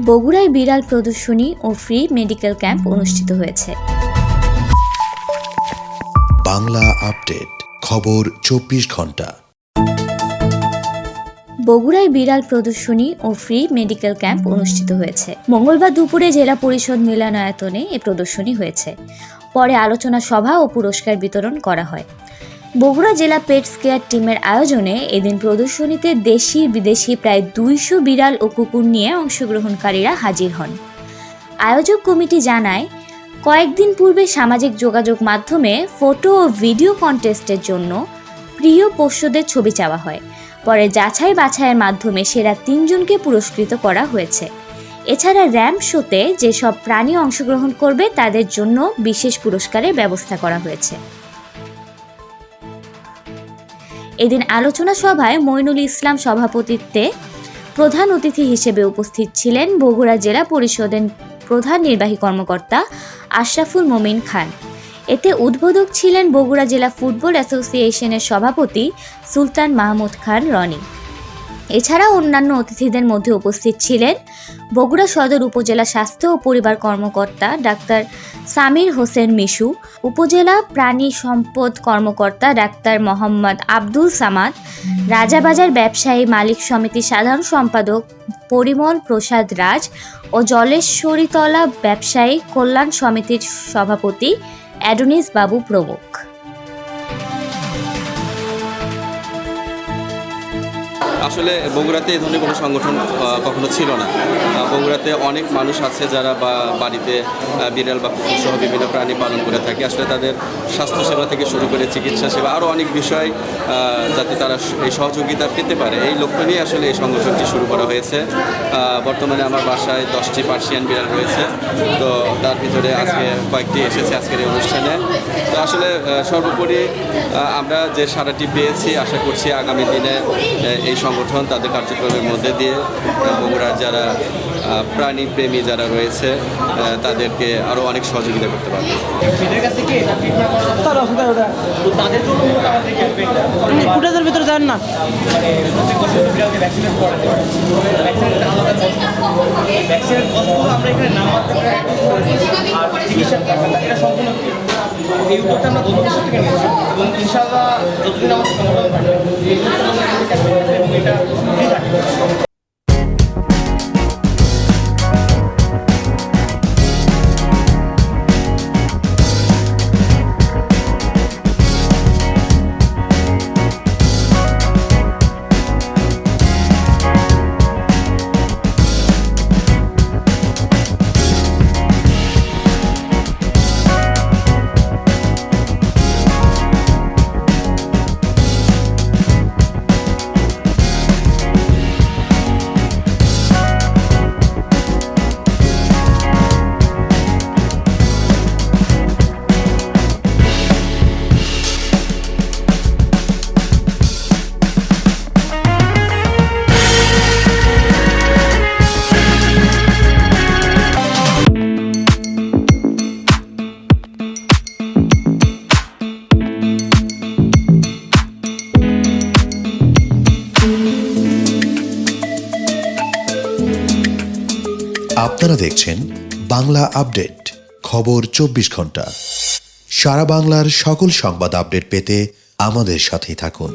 বগুড়ায় বিড়াল প্রদর্শনী ও ফ্রি মেডিকেল ক্যাম্প অনুষ্ঠিত হয়েছে। বাংলা আপডেট খবর চব্বিশ ঘণ্টা। বগুড়ায় বিড়াল প্রদর্শনী ও ফ্রি মেডিকেল ক্যাম্প অনুষ্ঠিত হয়েছে। মঙ্গলবার দুপুরে জেলা পরিষদ মিলনায়তনে এ প্রদর্শনী হয়েছে। পরে আলোচনা সভা ও পুরস্কার বিতরণ করা হয়। বগুড়া জেলা পেটস কেয়ার টিমের আয়োজনে এদিন প্রদর্শনীতে দেশি বিদেশি প্রায় দুইশো বিড়াল ও কুকুর নিয়ে অংশগ্রহণকারীরা হাজির হন। আয়োজক কমিটি জানায়, কয়েকদিন পূর্বে সামাজিক যোগাযোগ মাধ্যমে ফটো ও ভিডিও কন্টেস্টের জন্য প্রিয় পোষ্যদের ছবি চাওয়া হয়। পরে যাচাই বাছাইয়ের মাধ্যমে সেরা তিনজনকে পুরস্কৃত করা হয়েছে। এছাড়া র্যাম্প শোতে যেসব প্রাণী অংশগ্রহণ করবে তাদের জন্য বিশেষ পুরস্কারের ব্যবস্থা করা হয়েছে। এদিন আলোচনা সভায় মইনুল ইসলাম সভাপতিত্বে প্রধান অতিথি হিসেবে উপস্থিত ছিলেন বগুড়া জেলা পরিষদের প্রধান নির্বাহী কর্মকর্তা আশরাফুল মোমিন খান। এতে উদ্বোধক ছিলেন বগুড়া জেলা ফুটবল অ্যাসোসিয়েশনের সভাপতি সুলতান মাহমুদ খান রনি। এছাড়া অন্যান্য অতিথিদের মধ্যে উপস্থিত ছিলেন বগুড়া সদর উপজেলা স্বাস্থ্য ও পরিবার কর্মকর্তা ডাক্তার সামির হোসেন মিশু, উপজেলা প্রাণী সম্পদ কর্মকর্তা ডাক্তার মোহাম্মদ আব্দুল সামাদ, রাজাবাজার ব্যবসায়ী মালিক সমিতির সাধারণ সম্পাদক পরিমল প্রসাদ রাজ ও জলেশ্বরীতলা ব্যবসায়ী কল্যাণ সমিতির সভাপতি অ্যাডোনিস বাবু প্রমুখ। আসলে বগুড়াতে এই ধরনের কোনো সংগঠন কখনো ছিল না। বগুড়াতে অনেক মানুষ আছে যারা বা বাড়িতে বিড়াল বা কুকুর সহ বিভিন্ন প্রাণী পালন করে থাকে। আসলে তাদের স্বাস্থ্যসেবা থেকে শুরু করে চিকিৎসা সেবা আরও অনেক বিষয় যাতে তারা এই সহযোগিতা পেতে পারে। এই লক্ষ্য নিয়ে আসলে এই সংগঠনটি শুরু করা হয়েছে। বর্তমানে আমার বাসায় দশটি পার্সিয়ান বিড়াল রয়েছে। তো তার ভিতরে আজকে কয়েকটি এসেছে আজকের এই অনুষ্ঠানে। তো আসলে সর্বোপরি আমরা যে সারাটি পেয়েছি, আশা করছি আগামী দিনে এই সংগঠন তাদের কার্যক্রমের মধ্যে দিয়ে বগুড়ার যারা আহ, প্রাণী প্রেমী যারা রয়েছে তাদেরকে আরও অনেক সহযোগিতা করতে পারবে। ভিতরে যান না। মানে ভ্যাকসিনের আমরা এখানে নাম আর চিকিৎসার এটা সম্পূর্ণ। এই উদ্যোগটা থেকে নিয়েছি এবং ইনশাআল্লাহ যতদিন আমাদের সংগঠন থাকবে এই উদ্যোগটা এবং এটা আপনারা দেখছেন বাংলা আপডেট, খবর চব্বিশ ঘণ্টা। সারা বাংলার সকল সংবাদ আপডেট পেতে আমাদের সাথেই থাকুন।